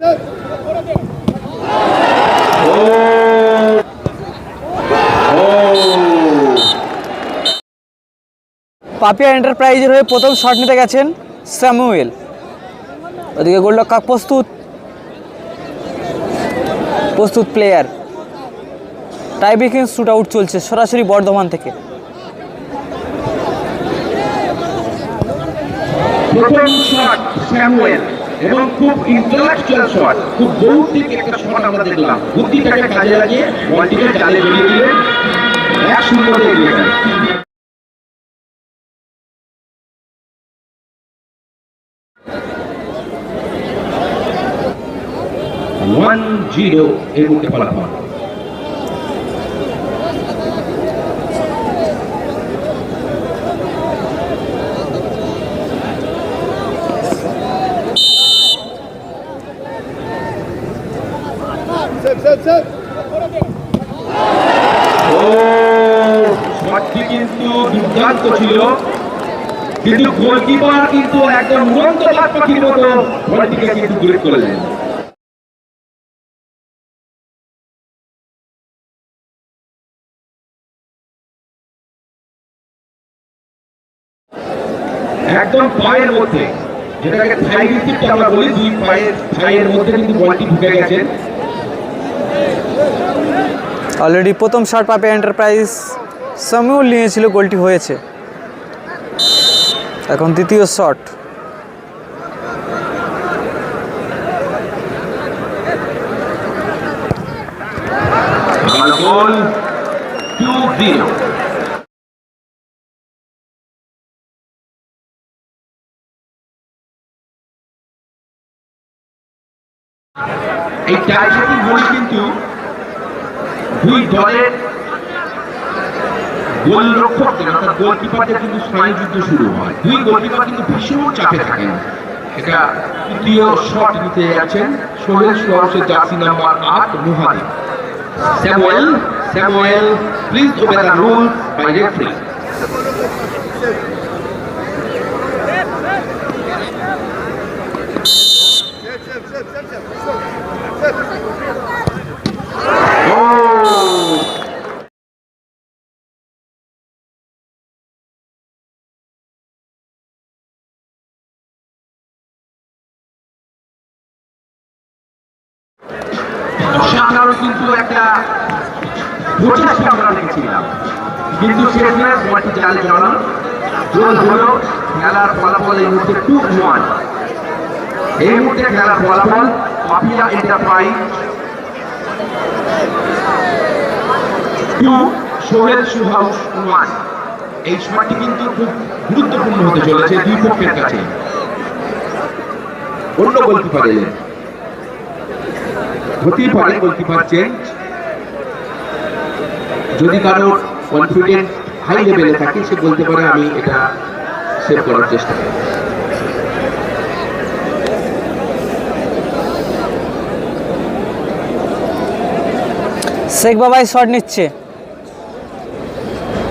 পাপিয়া এন্টারপ্রাইজের হয়ে প্রথম শট নিতে গেছেন স্যামুয়েল। ওদিকে গোলরক্ষক প্রস্তুত। প্রস্তুত প্লেয়ার টাইব্রেকিং শুট আউট চলছে সরাসরি বর্ধমান থেকে। স্যামুয়েল। এবং খুব ইন্টালেকচুয়াল শট খুব বৌদ্ধিক একটা শট আমরা দেখলাম। বুদ্ধিটাকে কাজে লাগিয়ে বলটিকে জালে বেরিয়ে দিলেন এক সুন্দর এগিয়ে ওয়ান জিরো এর মুখে ফলাফল শটটি কিন্তু একদম উড়ন্ত বাদ পাখির মতো বলটিকে কিন্তু পায়ের মধ্যে, যেটাকে আমরা বলি, দুই পায়ের, থাইয়ের মধ্যে কিন্তু বলটি ঢুকে গেছেন অলরেডি প্রথম শট পাবে এন্টারপ্রাইজ সামিউল নিয়েছিল গোলটি হয়েছে। এখন দ্বিতীয় শট আমার গোল টু জিরো এই টাইব্রেকিং গোল কিন্তু দুই দলের গোলরক্ষকদের অর্থাৎ গোলকিপারদের কিন্তু স্নায়ুযুদ্ধ শুরু হয়। দুই গোলকিপার কিন্তু ভীষণ চাপে থাকেন। এটা তৃতীয় শট নিতে যাচ্ছেন সোহেল সুহাসের জার্সি নাম্বার আট Muhadi Samuel Samuel please obey the rules by referee অসাধারণ কিন্তু একটা প্রচেষ্টা আমরা দেখছিলাম। কিন্তু শেষমেশ বলটি জালে জড়ানো হলো খেলার ফলাফল এই মুহূর্তে টু ওয়ান এই মুহূর্তে খেলার ফলাফল পাপিয়া এন্টারপ্রাইজ। টু সোহেল সুহাউস এই সময়টি কিন্তু খুব গুরুত্বপূর্ণ হতে চলেছে দুই পক্ষের কাছে। অন্য গোলকিপার এলেন। হতেই পারে গোলকিপার চেঞ্জ যদি কারও কনফিডেন্স হাই লেভেলে থাকে সে বলতে পারে আমি এটা সেভ করার চেষ্টা করি শেখ বাবাই শট নিচ্ছে।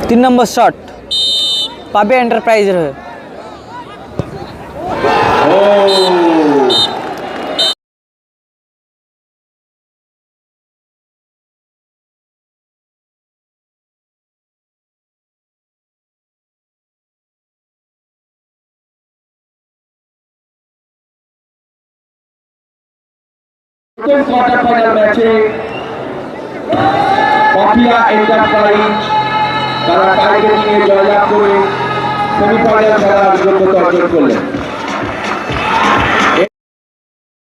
তিন নম্বর শট পাবে এন্টারপ্রাইজের হয়ে। কোয়ার্টার ফাইনাল ম্যাচে পাপিয়া এন্টারপ্রাইজ তারা টাইগার নিয়ে জয়লাভ করে সেমিফাইনাল খেলার যোগ্যতা অর্জন করলেন।